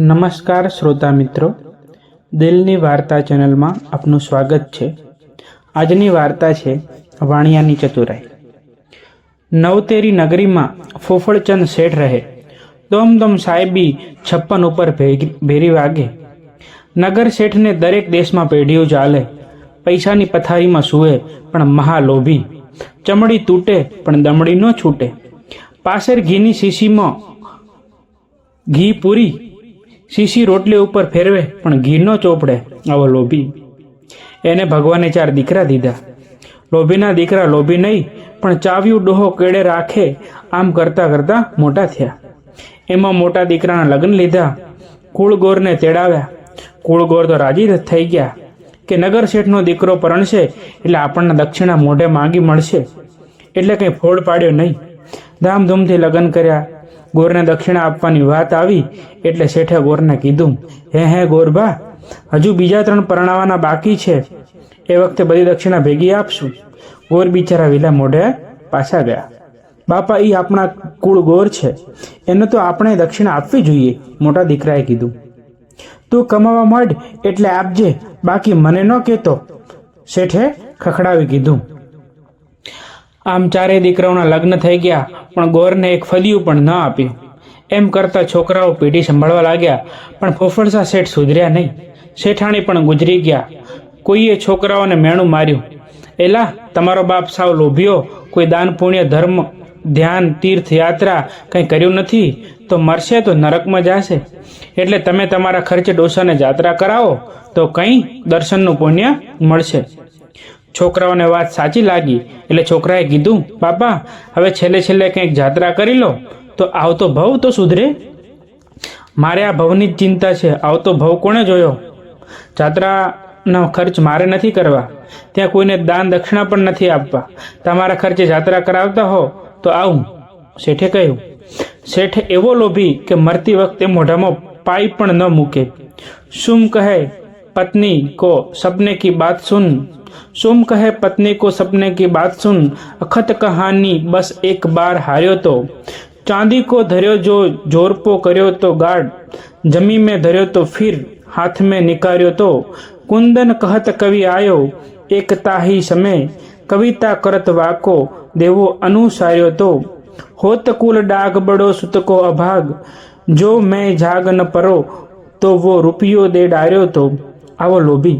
નમસ્કાર શ્રોતા મિત્રો. દિલની વાર્તા ચેનલમાં આપનું સ્વાગત છે. આજની વાર્તા છે વાણિયાની ચતુરાઈ. નવતેરી નગરીમાં ફોફળચંદ શેઠ રહે. દોમ દોમ સાહેબી છપ્પન ઉપર ભેરી વાગે. નગર શેઠને દરેક દેશમાં પેઢીઓ ચાલે. પૈસાની પથારીમાં સૂવે પણ મહાલોભી. ચમડી તૂટે પણ દમડી ન છૂટે. પાસેર ઘીની શીશીમાં ઘી પૂરી શીશી રોટલી ઉપર ફેરવે, પણ ઘી ન ચોપડે આવો લોભી. એને ભગવાને ચાર દીકરા દીધા. લોભીના દીકરા લોભી નહીં, પણ ચાવ્યું ડોહો કેળે રાખે, આમ કરતા કરતા મોટા થયા. એમાં મોટા દીકરાના લગ્ન લીધા. કુળગોરને તેડાવ્યા. કુળગોર તો રાજી થઈ ગયા કે નગર શેઠનો દીકરો પરણશે એટલે આપણને દક્ષિણા મોઢે માંગી મળશે. એટલે કંઈ ફોડ પાડ્યો નહીં. ધામધૂમથી લગ્ન કર્યા. ગોરને દક્ષિણા આપવાની વાત આવી એટલે શેઠે ગોરને કીધું, હે હે ગોરબા હજુ બીજા ત્રણ પરણાવાના બાકી છે. એ વખતે બધી દક્ષિણા ભેગી આપશું. ગોર બિચારા વિલા મોઢે પાછા ગયા. બાપા એ આપણા કુળ ગોર છે. એને તો આપણે દક્ષિણા આપવી જોઈએ, મોટા દીકરાએ કીધું. તું કમાવા માંડ એટલે આપજે, બાકી મને ન કહેતો. શેઠે ખખડાવી કીધું. આમ ચારેય દીકરાઓના લગ્ન થઈ ગયા, પણ ગોરને એક ફદિયું પણ ન આપ્યું એમ કરતા છોકરાઓ પેઢી સંભાળવા લાગ્યા, પણ ફોફળસા શેઠ સુધર્યા નહીં. શેઠાણી પણ ગુજરી ગયા. કોઈએ છોકરાઓને મેણું માર્યું. એલા, તમારો બાપ સાવ લોભ્યો. કોઈ દાન પુણ્ય, ધર્મ, ધ્યાન, તીર્થ, યાત્રા કંઈ કર્યું નથી, તો મરશે તો નરકમાં જશે. એટલે તમે તમારા ખર્ચે ડોસાને જાત્રા કરાવો, તો કંઈ દર્શનનું પુણ્ય મળશે. છોકરાઓને વાત સાચી લાગી એટલે છોકરાએ કીધું, બાપા, હવે છેલ્લે છેલ્લે કંઈક જાત્રા કરી લો. તો આવતો ભવ તો સુધરે? મારે આ ભવની જ ચિંતા છે. આવતો ભવ કોણે જોયો? જાત્રાનો ખર્ચ મારે નથી કરવા. ત્યાં કોઈને દાન દક્ષિણા પણ નથી આપવા. તમારા ખર્ચે જાત્રા કરાવતા હો, તો આવું. શેઠે કહ્યું. શેઠ એવો લોભી કે મરતી વખતે મોઢામાં પાઈ પણ ન મૂકે. શું કહે? પત્ની કો સપને કી બાત સુન. સુમ કહે પત્ની કો સપને કી બાત સુન અખત કહાની બસ એક બાર હાર્યો તો ચાંદી કો ધર્યો જો જોરપો કર્યો તો ગાઢ જમી મેં ધર્યો તો ફિર હાથ મેં નિકાર્યો તો કુંદન કહત કવિ આયો એક તાહી સમે કવિતા કરત વાકો દેવો અનુસાર્યો તો હોત કુલ ડાગ બડો સુતકો અભાગ જો મેં જાગ ન પરો તો વો રૂપિયો દે ડાર્યો તો આવો લોભી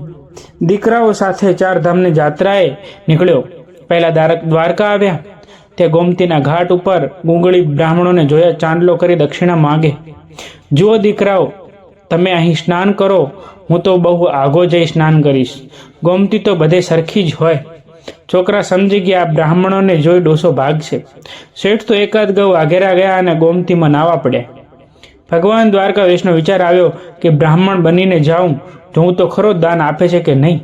દીકરાઓ સાથે ચાર ધામની જાત્રાએ નીકળ્યો. પહેલા દ્વારક- દ્વારકા આવ્યા. તે ગોમતીના ઘાટ ઉપર ગુંગળી બ્રાહ્મણોને જોયા ચાંદલો કરી દક્ષિણા માગે. જુઓ દીકરાઓ, તમે અહીં સ્નાન કરો. હું તો બહુ આગો જઈ સ્નાન કરીશ. ગોમતી તો બધે સરખી જ હોય. છોકરા સમજી ગયા બ્રાહ્મણોને જોઈ ડોસો ભાગશે. શેઠ તો એકાદ ગૌ આગેરા ગયા અને ગોમતીમાં નાવા પડ્યા. ભગવાન દ્વારકાધીશનો વિચાર આવ્યો કે બ્રાહ્મણ બનીને જાઉં જોઉં તો ખરો દાન આપે છે કે નહીં?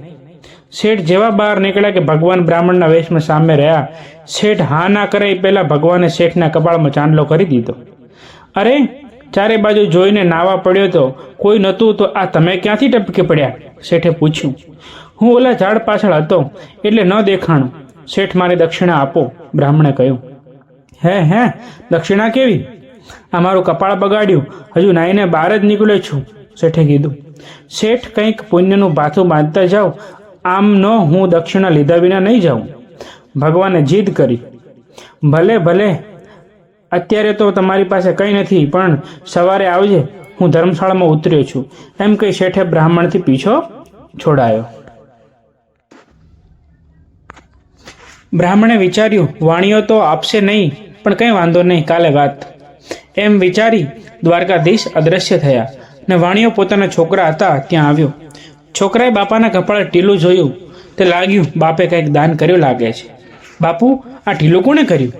શેઠ જેવા બહાર નીકળ્યા કે ભગવાન બ્રાહ્મણના વેશમાં સામે રહ્યા, શેઠ હા ના કરે એ પહેલા ભગવાને શેઠના કપાળમાં ચાંદલો કરી દીધો. અરે, ચારે બાજુ જોઈને નાવા પડ્યો તો કોઈ નહોતું તો આ તમે ક્યાંથી ટપકી પડ્યા? શેઠે પૂછ્યું. હું ઓલા ઝાડ પાછળ હતો, એટલે ન દેખાણું. શેઠ મારી દક્ષિણા આપો, બ્રાહ્મણે કહ્યું. હે હે, દક્ષિણા કેવી? આ મારું કપાળ બગાડ્યું, હજુ નાઈને બહાર જ નીકળ્યો છું, શેઠે કીધું. શેઠ કંઈક પુણ્યનું ભાથું બાંધતા જાઓ. આમ ન હું દક્ષિણા લીધા વિના નહીં જાઉં. ભગવાને જીદ કરી. ભલે ભલે, અત્યારે તો તમારી પાસે કંઈ નથી, પણ સવારે આવજે, હું ધર્મશાળામાં ઉતર્યો છું. એમ કહી શેઠે બ્રાહ્મણથી પીછો છોડાયો. બ્રાહ્મણે વિચાર્યું, વાણીઓ તો આપશે નહીં, પણ કંઈ વાંધો નહીં, કાલે વાત. એમ વિચારી દ્વારકાધીશ અદ્રશ્ય થયા. ને વાણીઓ પોતાના છોકરા હતા ત્યાં આવ્યો. છોકરાએ બાપાના કપાળે ટીલું જોયું. તે લાગ્યું, બાપે કંઈક દાન કર્યું લાગે છે. બાપુ, આ ઢીલું કોણે કર્યું?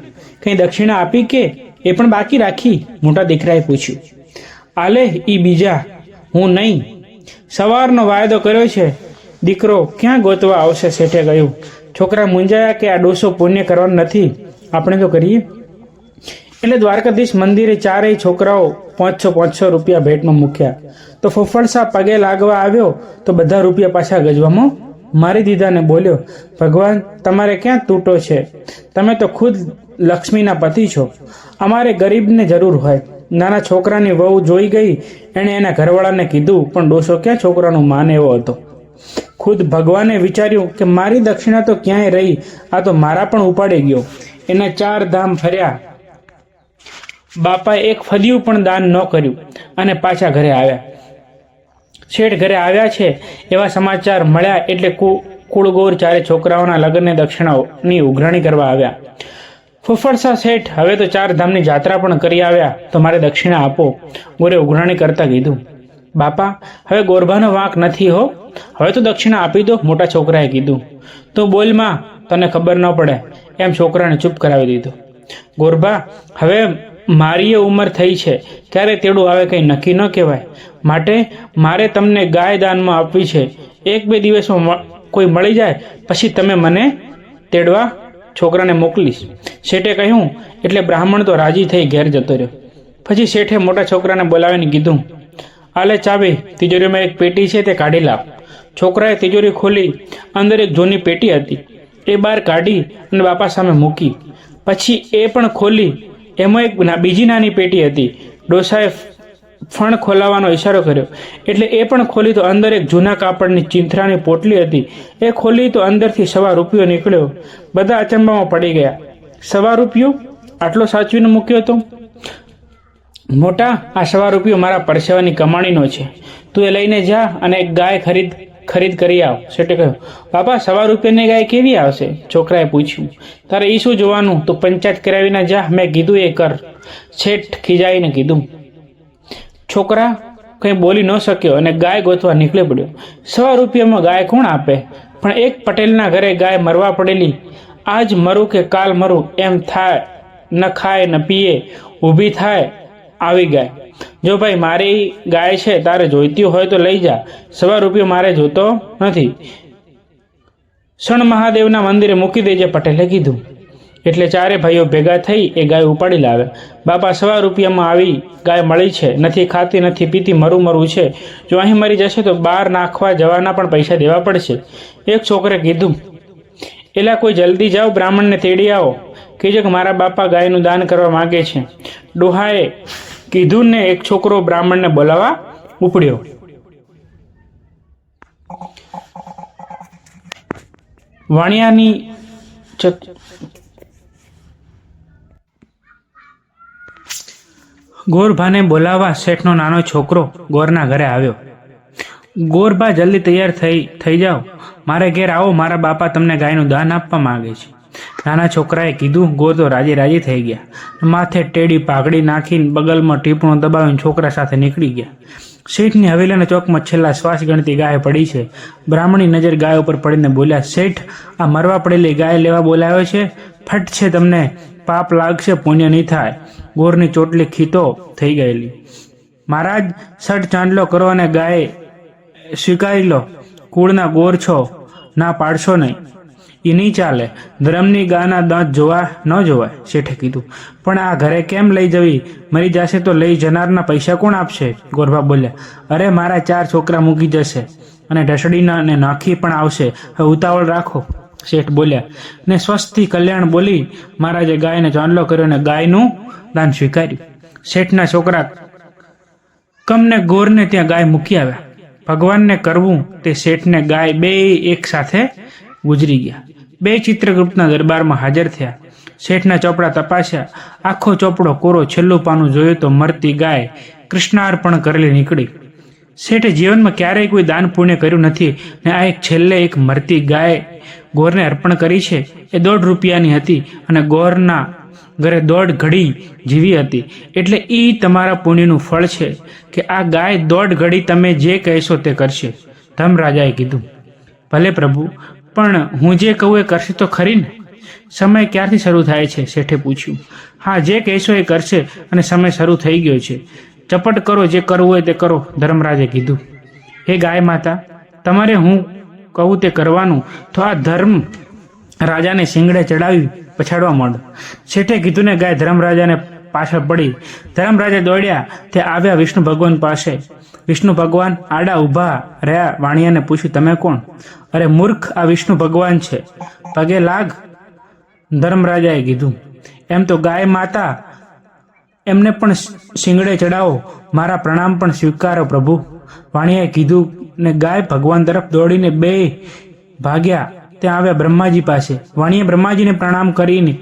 કંઈ દક્ષિણા આપી કે એ પણ બાકી રાખી? મોટા દીકરાએ પૂછ્યું. આલે, ઈ બીજા. હું નહીં. સવારનો વાયદો કર્યો છે. દીકરો ક્યાં ગોતવા આવશે? શેઠે ગયું છોકરા મૂંઝાયા કે આ ડોસો પુણ્ય કરવાનું નથી? આપણે તો કરીએ. એટલે દ્વારકાધીશ મંદિરે ચારેય છોકરાઓ પાંચસો પાંચસો રૂપિયા ભેટમાં મૂક્યા. તો ફફડસા પગે લાગવા આવ્યો, તો બધા રૂપિયા પાછા ગજવામાં મારી દીધા ને બોલ્યો, ભગવાન, તમારે ક્યાં તૂટો છે? તમે તો ખુદ લક્ષ્મીના પતિ છો. અમારે ગરીબને જરૂર હોય. નાના છોકરાની વહુ જોઈ ગઈ, એણે એના ઘરવાળાને કીધું, પણ ડોસો ક્યાં છોકરાનું માન એવો હતો? ખુદ ભગવાને વિચાર્યું કે મારી દક્ષિણા તો ક્યાંય રહી, આ તો મારા પણ ઉપાડી ગયો. એના ચાર ધામ ફર્યા. બાપાએ એક ફદિયું પણ દાન ન કર્યું અને પાછા ઘરે આવ્યા. શેઠ ઘરે આવ્યા છે એવા સમાચાર મળ્યા એટલે કુ- કુળગોર ચારે છોકરાઓના લગ્નને દક્ષિણાઓની ઉઘરાણી કરવા આવ્યા. ફુફડસા શેઠ, હવે તો ચાર ધામની જાત્રા પણ કરી આવ્યા, તો મારે દક્ષિણા આપો. ગોરે ઉઘરાણી કરતા કીધું. બાપા, હવે ગોરભાનો વાંક નથી હો. હવે તો દક્ષિણા આપી દો, મોટા છોકરાએ કીધું. તો બોલમાં તને ખબર ન પડે. એમ છોકરાને ચૂપ કરાવી દીધો. ગોરભા, હવે મારી એ ઉંમર થઈ છે. ક્યારે તેડું આવે કંઈ નક્કી ન કહેવાય. માટે મારે તમને ગાય દાનમાં આપવી છે. એક બે દિવસમાં કોઈ મળી જાય, પછી તમે મને તેડવા છોકરાને મોકલીશ. શેઠે કહ્યું, એટલે બ્રાહ્મણ તો રાજી થઈ ઘેર જતો રહ્યો. પછી શેઠે મોટા છોકરાને બોલાવીને કીધું, આલે ચાવી, તિજોરીમાં એક પેટી છે તે કાઢી લાવ. છોકરાએ તિજોરી ખોલી, અંદર એક જૂની પેટી હતી. એ બહાર કાઢી અને બાપા સામે મૂકી. પછી એ પણ ખોલી એમાં એક બીજી નાની પેટી હતી. ડોસાએ ફણ ખોલાવાનો ઈશારો કર્યો. એટલે એ પણ ખોલી તો અંદર એક જૂના કાપડની ચિંથરાની પોટલી હતી. એ ખોલી તો અંદરથી સવા રૂપિયો નીકળ્યો. બધા અચંબામાં પડી ગયા. સવા રૂપિયો? આટલો સાચવીને મૂક્યો હતો મોટા, આ સવા રૂપિયો મારા પરસેવાની કમાણીનો છે. તું એ લઈને જા અને એક ગાય ખરીદ. ખરીદ કરી આવ. શેઠે કહ્યું, બાપા, સવા રૂપિયાની ગાય કેવી આવશે? છોકરાએ પૂછ્યું, તારે એ શું જોવાનું? તું પંચાયત કરાવીને જા, મેં કીધું એ કર. શેઠ ખીજાઈને કીધું, છોકરા, કંઈ બોલી ન શક્યો અને ગાય ગોતવા નીકળી પડ્યો. સવા રૂપિયામાં ગાય કોણ આપે? પણ એક પટેલના ઘરે ગાય મરવા પડેલી. આજ મરું કે કાલ મરું, એમ થાય, ન ખાય, ન પીએ, ઊભી થાય, આવી ગાય. જો ભાઈ મારી ગાય છે, તારે જોઈતી હોય તો લઈ જા. સવા રૂપિયો મારે જોતો નથી. શણ મહાદેવના મંદિરે મૂકી દેજે પટેલે કીધું. એટલે ચારે ભાઈઓ ભેગા થઈ એ ગાય ઉપાડી લાવે બાપા, સવા રૂપિયામાં આવી ગાય મળી છે. નથી ખાતી, નથી પીતી, મરું મરું છે. જો અહીં મરી જશે તો બહાર નાખવા જવાના પણ પૈસા દેવા પડશે. એક છોકરે કીધું, એલા કોઈ જલ્દી જાઓ, બ્રાહ્મણને તેડી આવો. કે મારા બાપા ગાયનું દાન કરવા માગે છે. ડોહાએ કીધું ને એક છોકરો બ્રાહ્મણને બોલાવવા ઉપડ્યો. વાણિયાની ગોરભાને બોલાવવા શેઠનો નાનો છોકરો ગોરના ઘરે આવ્યો. ગોરભા જલ્દી તૈયાર થઈ થઈ જાઓ. મારે ઘેર આવો, મારા બાપા તમને ગાયનું દાન આપવા માંગે છે. નાના છોકરાએ કીધું, ગોર તો રાજી રાજી થઈ ગયા. માથે ટેડી પાઘડી નાખીને બગલમાં ટીપણું દબાવીને છોકરા સાથે નીકળી ગયા. શેઠની હવેલીના ચોકમાં છેલ્લા શ્વાસ ગણતી ગાય પડી છે. બ્રાહ્મણી નજર ગાય ઉપર પડીને બોલ્યા, શેઠ, આ મરવા પડેલી ગાય લેવા બોલાવ્યો છે? ફટ છે તમને, પાપ લાગશે, પુણ્ય નહીં થાય. ગોરની ચોટલી ખીતો થઈ ગયેલી. મહારાજ, સટ ચાંદલો કરો અને ગાય સ્વીકારી લો. કુળના ગોર છો, ના પાડશો નહીં. એ નહીં ચાલે. ધરમની ગાના દાંત જોવા ન જોવાય, શેઠે કીધું. પણ આ ઘરે કેમ લઈ જવી? મરી જશે તો લઈ જનારના પૈસા કોણ આપશે? ગોરભા બોલ્યા. અરે મારા ચાર છોકરા મૂકી જશે અને ઢસડીના ને નાખી પણ આવશે. હવે ઉતાવળ રાખો, શેઠ બોલ્યા. ને સ્વસ્થી કલ્યાણ બોલી મહારાજે ગાયને ચાંદલો કર્યો અને ગાયનું દાન સ્વીકાર્યું. શેઠના છોકરા કમને ગોરને ત્યાં ગાય મૂકી આવ્યા. ભગવાનને કરવું તે શેઠને ગાય બે એક સાથે ગુજરી ગયા. બે ચિત્રગુપ્તના દરબારમાં હાજર થયા. શેઠના ચોપડા તપાસ્યા. આખો ચોપડો કોરો છેલ્લું પાનું જોયું તો મરતી ગાય કૃષ્ણાર્પણ કરેલી નીકળી. શેઠે જીવનમાં ક્યારેય કોઈ દાન પુણ્ય કર્યું નથી ને આ એક છેલ્લે એક મરતી ગાય ગોરને અર્પણ કરી છે. એ દોઢ રૂપિયાની હતી અને ગોરના ઘરે દોઢ ઘડી જીવી હતી. એટલે એ તમારા પુણ્યનું ફળ છે કે આ ગાય દોઢ ઘડી તમે જે કહેશો તે કરશે. ધર્મરાજાએ કીધું. ભલે પ્રભુ પણ હું જે કહું એ કરશે તો ખરી ને? સમય ક્યારથી શરૂ થાય છે? શેઠે પૂછ્યું. હા, જે કહેશો એ કરશે અને સમય શરૂ થઈ ગયો છે. ચપટ કરો, જે કરવું હોય તે કરો, ધર્મરાજે કીધું. હે ગાય માતા, તમારે હું કહું તે કરવાનું? તો આ ધર્મ રાજાને શિંગડે ચડાવી પછાડવા માંડો. શેઠે કીધું ને, ગાય, ધર્મરાજાને પાછળ પડી. ધર્મરાજે દોડ્યા. તે આવ્યા વિષ્ણુ ભગવાન પાસે. વિષ્ણુ ભગવાન, આડા ઊભા રહ્યા વાણિયાને પૂછ્યું, તમે કોણ? અરે, મૂર્ખ, આ વિષ્ણુ ભગવાન છે. પગે લાગ ધર્મરાજાએ કીધું. એમ તો ગાય માતા, એમને પણ શિંગડે ચડાવો. મારા પ્રણામ પણ સ્વીકારો પ્રભુ. વાણિયાએ કીધું ને ગાય ભગવાન તરફ દોડીને બે ભાગ્યા. ત્યાં આવ્યા બ્રહ્માજી પાસે. વાણીએ બ્રહ્માજીને પ્રણામ કરીને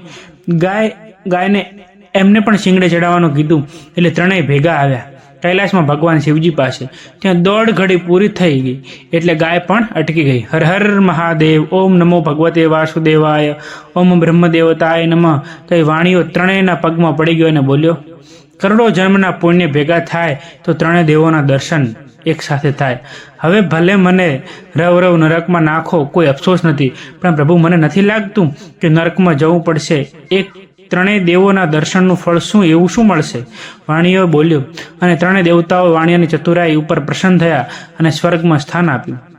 ગાય, ગાયને એમને પણ શિંગડે ચડાવવાનું કીધું. એટલે ત્રણેય ભેગા આવ્યા. કૈલાસમાં ભગવાન શિવજી પાસે. ત્યાં દોઢ ઘડી પૂરી થઈ ગઈ. એટલે ગાય પણ અટકી ગઈ. હર હર મહાદેવ, ઓમ નમો ભગવતે વાસુદેવાય, ઓમ બ્રહ્મદેવતાય નમઃ. કઈ વાણીઓ ત્રણેયના પગમાં પડી ગયો અને બોલ્યો, કરોડો જન્મના પુણ્ય ભેગા થાય તો ત્રણેય દેવોના દર્શન એક સાથે થાય. હવે ભલે મને રવ રવ નરકમાં નાખો કોઈ અફસોસ નથી, પણ પ્રભુ મને નથી લાગતું કે નરકમાં જવું પડશે એક ત્રણેય દેવોના દર્શનનું ફળ શું એવું શું મળશે? વાણીઓએ બોલ્યો અને ત્રણેય દેવતાઓ વાણિયાની ચતુરાઈ ઉપર પ્રસન્ન થયા અને સ્વર્ગમાં સ્થાન આપ્યું.